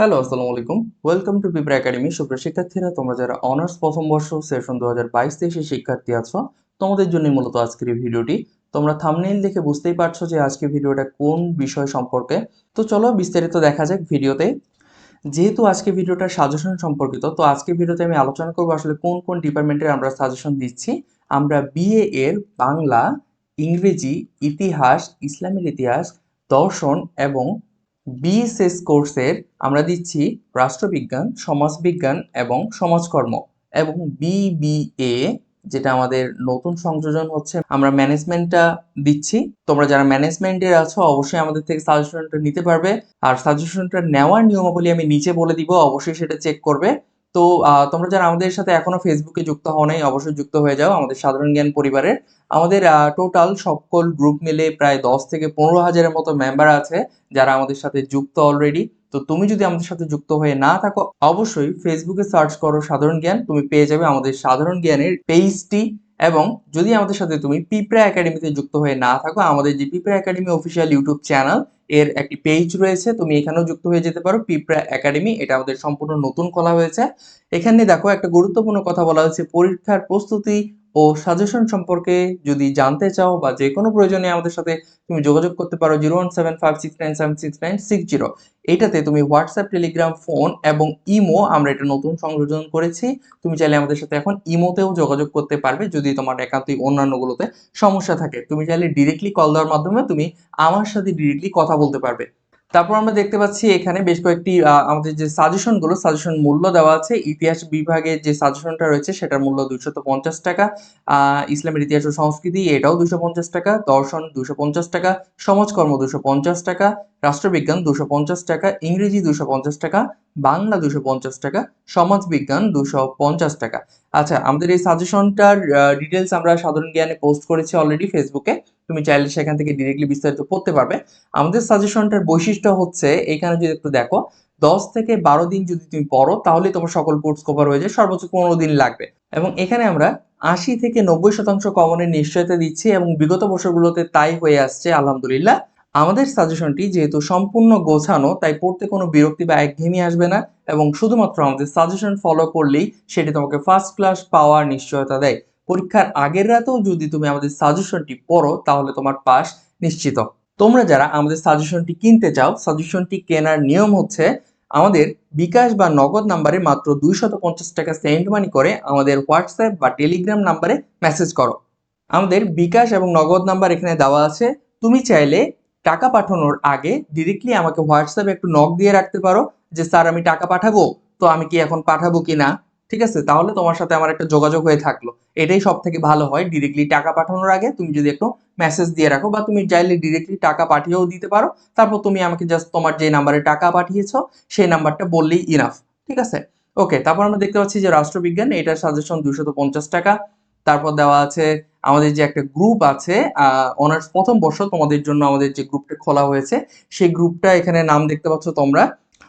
Hello, আসসালামু আলাইকুম। Welcome to পিপরা academy সুপ্রিয় শিক্ষার্থীরা, তোমরা যারা অনার্স প্রথম বর্ষ সেশন দু হাজার বাইশ তেইশে শিক্ষার্থী আছো, তোমাদের জন্য মূলত আজকের এই ভিডিওটি। তোমরা থামনেইল দেখে বুঝতেই পারছ যে আজকে ভিডিওটা কোন বিষয় সম্পর্কে। তো চলো, বিস্তারিত দেখা যাক ভিডিওতে। যেহেতু আজকে ভিডিওটা সাজেশন সম্পর্কিত, তো আজকে ভিডিওতে আমি আলোচনা করব আসলে কোন কোন ডিপার্টমেন্টের আমরা সাজেশন দিচ্ছি। আমরা বিএ এর বাংলা, ইংরেজি, ইতিহাস, ইসলামের ইতিহাস, দর্শন এবং বিএসএস কোর্সের আমরা দিচ্ছি রাষ্ট্রবিজ্ঞান, সমাজবিজ্ঞান এবং সমাজকর্ম এবং বিবিএ, যেটা আমাদের নতুন সংযোজন হচ্ছে, আমরা ম্যানেজমেন্টটা দিচ্ছি। তোমরা যারা ম্যানেজমেন্টের আছো, অবশ্যই আমাদের থেকে সাজেশনটা নিতে পারবে। আর সাজেশনটা নেওয়ার নিয়মাবলী আমি নিচে বলে দিব, অবশ্যই সেটা চেক করবে। তো তোমরা যারা আমাদের সাথে এখনও ফেসবুকে যুক্ত হও নাই অবশ্যই যুক্ত হয়ে যাও আমাদের সাধারণ জ্ঞান পরিবারের। আমাদের টোটাল সকল গ্রুপ মিলে প্রায় দশ থেকে পনেরো হাজারের মতো মেম্বার আছে যারা আমাদের সাথে যুক্ত অলরেডি তো, তুমি যদি আমাদের সাথে যুক্ত হয়ে না থাকো, অবশ্যই ফেসবুকে সার্চ করো সাধারণ জ্ঞান, তুমি পেয়ে যাবে আমাদের সাধারণ জ্ঞানের পেজটি এবং যদি আমাদের সাথে তুমি পিঁপড়া একাডেমিতে যুক্ত হয়ে না থাকো, আমাদের যে পিঁপড়া একাডেমি অফিসিয়াল ইউটিউব চ্যানেল এর একটি পেজ রয়েছে, তুমি এখানেও যুক্ত হয়ে যেতে পারো। পিঁপড়া একাডেমি, এটা আমাদের সম্পূর্ণ নতুন খোলা হয়েছে। এখানে দেখো, একটা গুরুত্বপূর্ণ কথা বলা হয়েছে, পরীক্ষার প্রস্তুতি ও সাজেশন সম্পর্কে যদি জানতে চাও বা যে কোনো প্রয়োজনে আমাদের সাথে তুমি যোগাযোগ করতে পারো zero one seven five six nine seven six nine six zero এটাতে তুমি হোয়াটসঅ্যাপ টেলিগ্রাম ফোন এবং ইমো আমরা এটা নতুন সংযোজন করেছি। তুমি চাইলে আমাদের সাথে এখন ইমোতেও যোগাযোগ করতে পারবে যদি তোমার একান্তই অন্যান্যগুলোতে সমস্যা থাকে। তুমি চাইলে ডিরেক্টলি কল দেওয়ার মাধ্যমে তুমি আমার সাথে ডিরেক্টলি কথা বলতে পারবে। তারপর আমরা দেখতে পাচ্ছি এখানে বেশ কয়েকটি আমাদের যে সাজেশনগুলো সাজেশন মূল্য দেওয়া আছে। ইতিহাস বিভাগে যে সাজেশনটা রয়েছে, সেটার মূল্য দুশত পঞ্চাশ টাকা। ইসলামের ইতিহাস ও সংস্কৃতি, এটাও দুশো পঞ্চাশ টাকা। দর্শন দুশো পঞ্চাশ টাকা। সমাজকর্ম দুশো পঞ্চাশ টাকা। রাষ্ট্রবিজ্ঞান দুশো পঞ্চাশ টাকা। ইংরেজি দুশো পঞ্চাশ টাকা। বাংলা দুশো পঞ্চাশ টাকা সমাজবিজ্ঞান দুশো পঞ্চাশ টাকা। আচ্ছা আমাদের এই সাজেশনটার ডিটেলস আমরা সাধারণ জ্ঞানে পোস্ট করেছি অলরেডি ফেসবুকে তুমি চাইলে সেখান থেকে ডিরেক্টলি বিস্তারিত পড়তে পারবে। আমাদের সাজেশনটার বৈশিষ্ট্য হচ্ছে, এখানে যদি একটু দেখো, দশ থেকে বারো দিন যদি তুমি পড়ো, তাহলে তোমার সকল কোর্স কভার হয়ে যায়, সর্বোচ্চ পনেরো দিন লাগবে। এবং এখানে আমরা আশি থেকে নব্বই শতাংশ কমনের নিশ্চয়তা দিচ্ছি এবং বিগত বছরগুলোতে তাই হয়ে আসছে, আলহামদুলিল্লাহ। আমাদের সাজেশনটি যেহেতু সম্পূর্ণ গোছানো, তাই পড়তে কোনো বিরক্তি বা একঘেয়েমি আসবে না এবং শুধুমাত্র আমাদের সাজেশন ফলো করলেই সেটি তোমাকে ফার্স্ট ক্লাস পাওয়ার নিশ্চয়তা দেয়। পরীক্ষার আগের রাতেও যদি তুমি আমাদের সাজেশনটি পড়ো, তাহলে তোমার পাস নিশ্চিত। তোমরা যারা আমাদের সাজেশনটি কিনতে চাও সাজেশনটি কেনার নিয়ম হচ্ছে আমাদের বিকাশ বা নগদ নাম্বারে মাত্র দুইশত পঞ্চাশ টাকা সেন্ড মানি করে আমাদের হোয়াটসঅ্যাপ বা টেলিগ্রাম নাম্বারে মেসেজ করো। আমাদের বিকাশ এবং নগদ নাম্বার এখানে দেওয়া আছে। তুমি চাইলে টাকা পাঠানোর আগে ডিরেক্টলি আমাকে হোয়াটসঅ্যাপে একটু নক দিয়ে রাখতে পারো যে, স্যার, আমি টাকা পাঠাবো, তো আমি কি এখন পাঠাবো কি না ঠিক আছে? তাহলে তোমার সাথে আমার একটা যোগাযোগ হয়ে থাকল। এটাই সব থেকে ভালো হয় ডিরেক্টলি টাকা পাঠানোর আগে। তুমি যদি একটু মেসেজ দিয়ে রাখো বা তুমি চাইলে ডিরেক্টলি টাকা পাঠিয়েও দিতে পারো। তারপর তুমি আমাকে জাস্ট তোমার যে নাম্বারে টাকা পাঠিয়েছো, সেই নাম্বারটা বললেই ইনাফ ঠিক আছে? ওকে তারপর আমরা দেখতে পাচ্ছি যে, রাষ্ট্রবিজ্ঞান, এটার সাজেশন দুশত পঞ্চাশ টাকা। তারপর দেওয়া আছে, আমাদের যে একটা গ্রুপ আছে অনার্স প্রথম বর্ষ তোমাদের জন্য আমাদের যে গ্রুপটা খোলা হয়েছে, সেই গ্রুপটা এখানে নাম দেখতে পাচ্ছ তোমরা।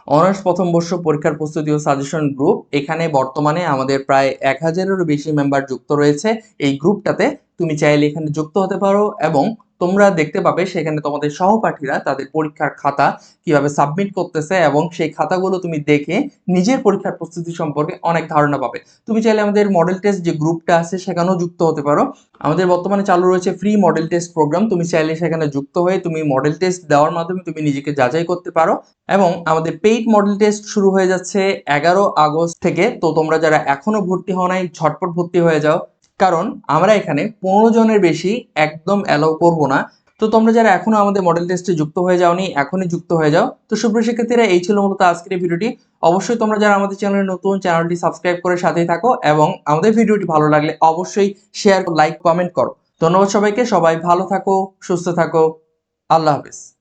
অনার্স প্রথম বর্ষ পরীক্ষার প্রস্তুতি ও সাজেশন গ্রুপ এখানে বর্তমানে আমাদের প্রায় এক হাজারেরও বেশি মেম্বার যুক্ত রয়েছে। এই গ্রুপটাতে তুমি চাইলে এখানে যুক্ত হতে পারো এবং তোমরা দেখতে পাবে সেখানে তোমাদের সহপাঠীরা তাদের পরীক্ষার খাতা কীভাবে সাবমিট করতেছে এবং সেই খাতাগুলো তুমি দেখে নিজের পরীক্ষার প্রস্তুতি সম্পর্কে অনেক ধারণা পাবে। তুমি চাইলে আমাদের মডেল টেস্ট যে গ্রুপটা আছে সেখানেও যুক্ত হতে পারো। আমাদের বর্তমানে চালু রয়েছে ফ্রি মডেল টেস্ট প্রোগ্রাম তুমি চাইলে সেখানে যুক্ত হয়ে তুমি মডেল টেস্ট দেওয়ার মাধ্যমে তুমি নিজেকে যাচাই করতে পারো এবং আমাদের পেইড মডেল টেস্ট শুরু হয়ে যাচ্ছে এগারো আগস্ট থেকে। তো তোমরা যারা এখনও ভর্তি হও নাই, ঝটপট ভর্তি হয়ে যাও। কারণ আমরা এখানে পনেরো জনের বেশি একদম অ্যালাউ করব না। তো তোমরা যারা এখনও আমাদের মডেল টেস্টে যুক্ত হয়ে যাওনি, এখনই যুক্ত হয়ে যাও। তো সুপ্রিয় শিক্ষার্থীরা, এই ছিল মূলত আজকের ভিডিওটি। অবশ্যই তোমরা যারা আমাদের চ্যানেলে নতুন চ্যানেলটি সাবস্ক্রাইব করে সাথেই থাকো এবং আমাদের ভিডিওটি ভালো লাগলে অবশ্যই শেয়ার লাইক কমেন্ট করো। ধন্যবাদ সবাইকে। সবাই ভালো থাকো, সুস্থ থাকো। আল্লাহ হাফিজ।